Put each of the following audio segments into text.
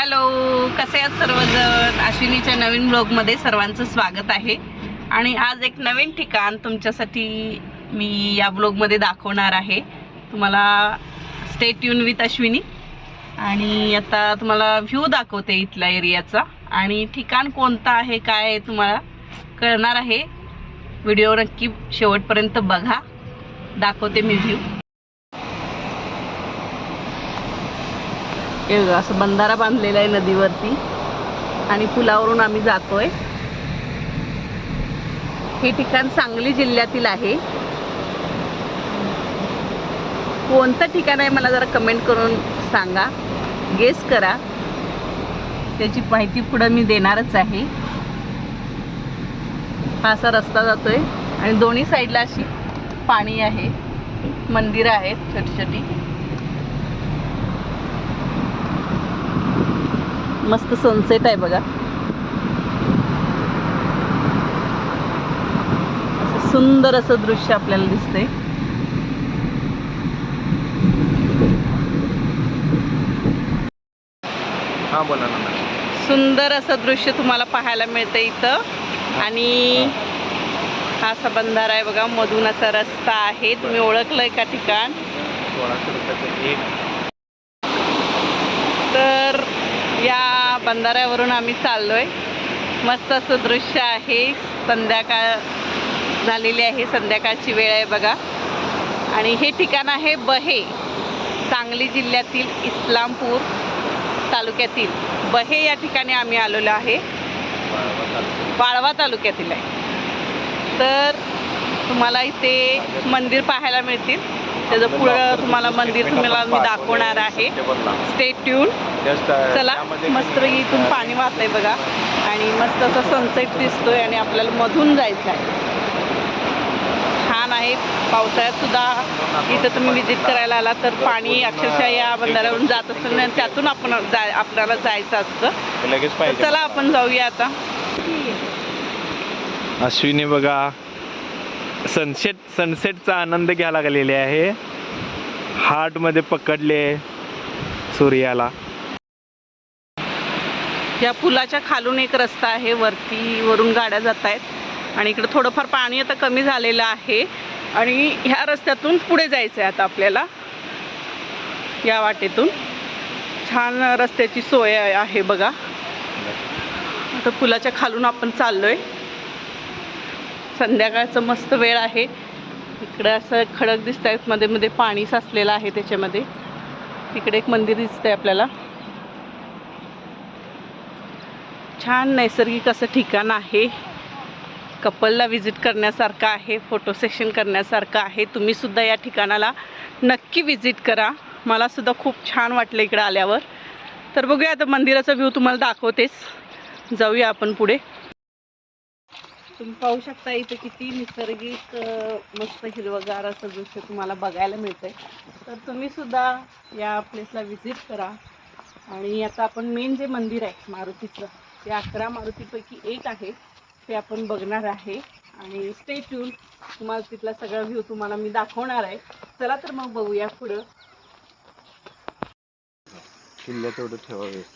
Hello कसे आहात सर्वजण? अश्विनीच्या नवीन ब्लॉगमध्ये सर्वांचं स्वागत आहे. आणि आज एक नवीन ठिकाण तुमच्यासाठी मी या ब्लॉगमध्ये दाखवणार आहे. तुम्हाला स्टेट युन विथ अश्विनी. आणि आता तुम्हाला व्ह्यू दाखवते इथल्या एरियाचा. आणि ठिकाण कोणतं आहे काय आहे तुम्हाला कळणार आहे. व्हिडिओ नक्की शेवटपर्यंत बघा. दाखवते मी व्ह्यू हे बघा असं बंधारा बांधलेला आहे नदीवरती. आणि पुलावरून आम्ही जातोय. हे ठिकाण सांगली जिल्ह्यातील आहे. कोणतं ठिकाण आहे मला जरा कमेंट करून सांगा. गेस करा. त्याची माहिती पुढं मी देणारच आहे. हा असा रस्ता जातोय. आणि दोन्ही साईडला अशी पाणी आहे. मंदिरं आहेत छोटी छोटी मस्त सनसेट आहे बघा. सुंदर असं दृश्य आपल्याला दिसतंय. हा बोला ना. सुंदर असं दृश्य तुम्हाला पाहायला मिळतं इथं. आणि हा असा बंधारा आहे बघा मधून असा रस्ता आहे. तुम्ही ओळखलंय का ठिकाण? सोळाशे रुपयाचं एक तर या बंधाऱ्यावरून आम्ही चाललोय. मस्त असं दृश्य आहे. संध्याकाळ झालेली आहे. संध्याकाळची वेळ आहे बघा. आणि हे ठिकाण आहे बहे सांगली जिल्ह्यातील इस्लामपूर तालुक्यातील. बहे या ठिकाणी आम्ही आलेलो आहे. वाळवा तालुक्यातील आहे. तर तुम्हाला इथे मंदिर पाहायला मिळतील. त्याचं पुढं तुम्हाला मंदिर तुम्हाला मी दाखवणार आहे. स्टे ट्यून चला मस्त इथून पाणी वाहतंय बघा. आणि मस्त असं सनसेट दिसतोय आणि आपल्याला मधून जायचं आहे छान आहे. पावसाळ्यात सुद्धा इथं तुम्ही विजिट करायला आला तर पाणी अक्षरशः या बंधाऱ्यावरून जात असतं आणि त्यातून आपण जाय आपल्याला जायचं असतं. चला आपण जाऊया आता. अश्विनी बघा सनसेट सनसेटचा आनंद घ्यायला लागलेले आहे. हार्टमध्ये पकडले सूर्याला. या पुलाच्या खालून एक रस्ता आहे वरती वरून गाड्या जात आहेत आणि इकडं थोडंफार पाणी आता कमी झालेलं आहे. आणि ह्या रस्त्यातून पुढे जायचं आहे आता आपल्याला या वाटेतून. छान रस्त्याची सोय आहे- बघा. आता पुलाच्या खालून आपण चाललो आहे संध्याकाळचं मस्त वेळ आहे. इकडं असं खडक दिसत आहेत मध्ये मध्ये पाणी साचलेलं आहे त्याच्यामध्ये. इकडे एक मंदिर दिसतंय आपल्याला. छान नैसर्गिक असं ठिकाण आहे. कपलला व्हिजिट करण्यासारखं आहे फोटो सेशन करण्यासारखं आहे. तुम्ही सुद्धा या ठिकाणाला नक्की व्हिजिट करा. मला सुद्धा खूप छान वाटलं इकडं आल्यावर. तर बघूया आता मंदिराचा व्ह्यू तुम्हाला दाखवतेच. जाऊया आपण पुढे. तुम्ही पाहू शकता इथे किती नैसर्गिक अं, मस्त हिरवगार असं दृश्य तुम्हाला बघायला मिळतंय. तर तुम्ही सुद्धा या प्लेसला विजिट करा. आणि आता आपण मेन जे मंदिर आहे मारुतीचं ते अकरा मारुतीपैकी एक आहे. ते आपण बघणार आहे. आणि स्टे ट्यून तुम्हाला तिथला सगळा व्ह्यू तुम्हाला मी दाखवणार आहे. चला तर मग बघूया पुढं.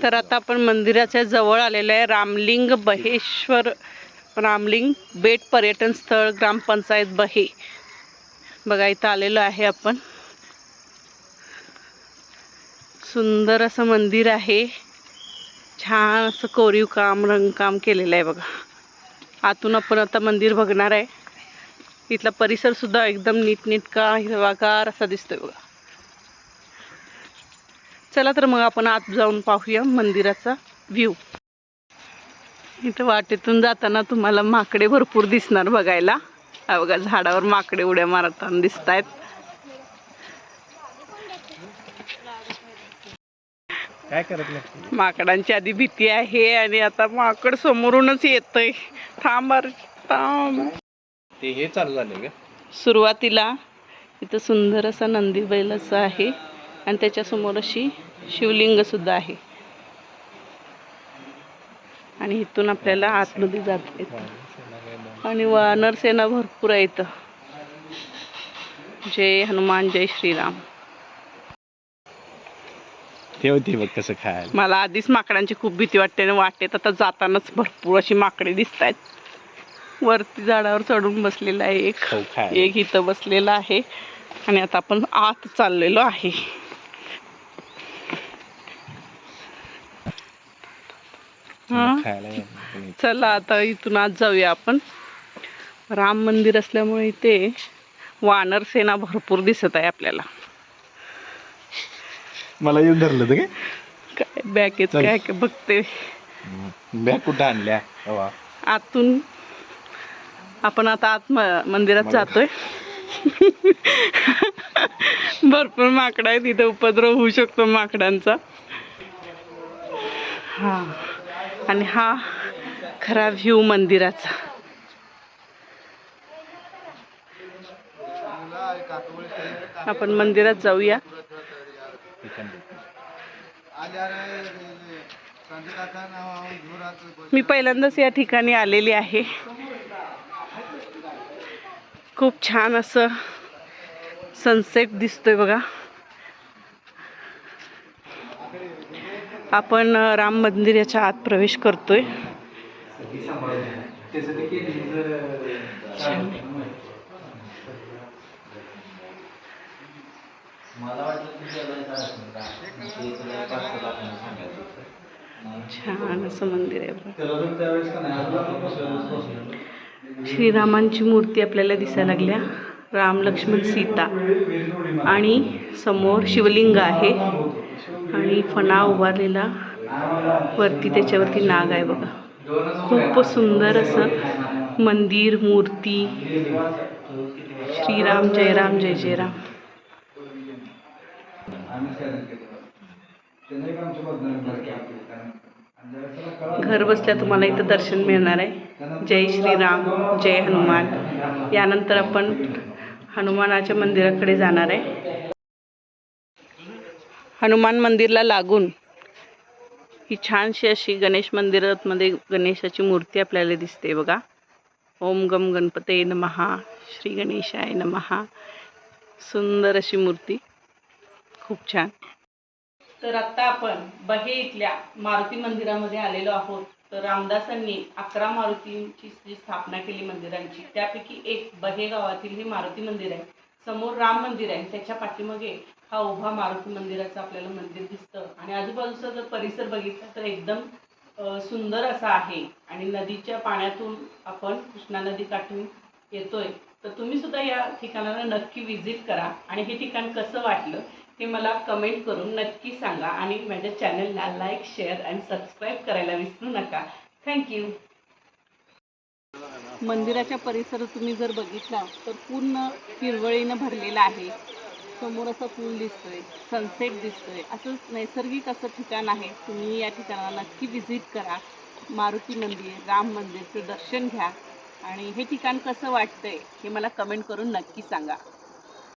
तर आता आपण मंदिराच्या जवळ आलेलं आहे. रामलिंग बहेश्वर रामलिंग बेट पर्यटन स्थळ ग्रामपंचायत बहे. बघा इथं आलेलो आहे आपण. सुंदर असं मंदिर आहे. छान असं कोरीव काम रंगकाम केलेलं आहे बघा. आतून आपण आता मंदिर बघणार आहे. इथला परिसर सुद्धा एकदम नीटनीटका हिरवागार असा दिसतोय बघा. चला तर मग आपण आत जाऊन पाहूया मंदिराचा व्ह्यू इथं वाटेतून जाताना तुम्हाला माकडे भरपूर दिसणार बघायला. बघा झाडावर माकडे उड्या मारताना दिसत आहेत काय करत माकडांची आधी भीती आहे आणि आता माकड समोरूनच येतंय. थांब थांब. ते हे चालू झाले सुरुवातीला इथं सुंदर असा नंदी बैलाचं आहे आणि त्याच्यासमोर अशी शिवलिंग सुद्धा आहे. आणि इथून आपल्याला आतमध्ये जाता येतं. आणि वानर सेना भरपूर आहे इथं. जय हनुमान जय श्रीराम. ठेवते बघ कसं खायला. मला आधीच माकडांची खूप भीती वाटते आणि वाटेत आता जातानाच भरपूर अशी माकडे दिसत आहेत वरती झाडावर चढून बसलेला आहे एक इथं बसलेला आहे. आणि आता आपण आत चाललेलो आहे. हा? खायला. चला आता इथून आज जाऊया आपण. राम मंदिर असल्यामुळे इथे वानर सेना भरपूर दिसत आहे आपल्याला. मला येऊन धरलं होतं काय बॅगेत चल. काय काय बघते. बॅग कुठं आणल्या? हवा. आतून आपण आता आत म- मंदिरात जातोय. भरपूर माकडं आहेत इथं उपद्रव होऊ शकतो माकडांचा. हा. आणि हा खरा व्ह्यू मंदिराचा. आपण मंदिरात जाऊया. मी पहिल्यांदाच या ठिकाणी आलेली आहे. खूप छान असं सनसेट दिसतोय बघा. आपण राम मंदिराच्या आत प्रवेश करतोय. छान. असं मंदिर आहे श्रीरामांची मूर्ती आपल्याला दिसायला लागल्या. राम लक्ष्मण सीता आणि समोर शिवलिंग आहे. आणि फणा उभारलेला. वरती त्याच्यावरती नाग आहे बघा. खूप सुंदर असं मंदिर मूर्ती. श्रीराम जय राम जय जय राम. घर बसल्या तुम्हाला इथं दर्शन मिळणार आहे. जय श्रीराम जय हनुमान. यानंतर आपण हनुमानाच्या मंदिराकडे जाणार आहे. हनुमान मंदिरला लागून ही छानशी अशी गणेश मंदिरामध्ये गणेशाची मूर्ती आपल्याला दिसते बघा. ओम गम गणपते नमहा श्री गणेशाय नमहा सुंदर अशी मूर्ती. खूप छान. तर आता आपण बहे इथल्या मारुती मंदिरामध्ये आलेलो आहोत. तर रामदासांनी अकरा मारुतींची जी स्थापना केली मंदिरांची त्यापैकी एक बहे गावातील हे मारुती मंदिर आहे. समोर राम मंदिर आहे. त्याच्या पाठीमागे हा उभा मारुती मंदिराचं आपल्याला मंदिर दिसतं. आणि आजूबाजूचा जर परिसर बघितला तर एकदम सुंदर असा आहे. आणि नदीच्या पाण्यातून आपण कृष्णा नदी काठून येतोय. तर तुम्ही सुद्धा या ठिकाणाला नक्की विजिट करा. आणि हे ठिकाण कसं वाटलं हे मला कमेंट करून नक्की सांगा. आणि माझ्या चॅनलला लाईक शेअर आणि सबस्क्राईब करायला विसरू नका. थँक्यू मंदिराच्या परिसर तुम्ही जर बघितला तर पूर्ण हिरवळीनं भरलेला आहे. समोर असं पूल दिसतोय सनसेट दिसतोय. असं नैसर्गिक असं ठिकाण आहे. तुम्ही या ठिकाणाला नक्की व्हिजिट करा. मारुती मंदिर राम मंदिरचं दर्शन घ्या. आणि हे ठिकाण कसं वाटतंय हे मला कमेंट करून नक्की सांगा.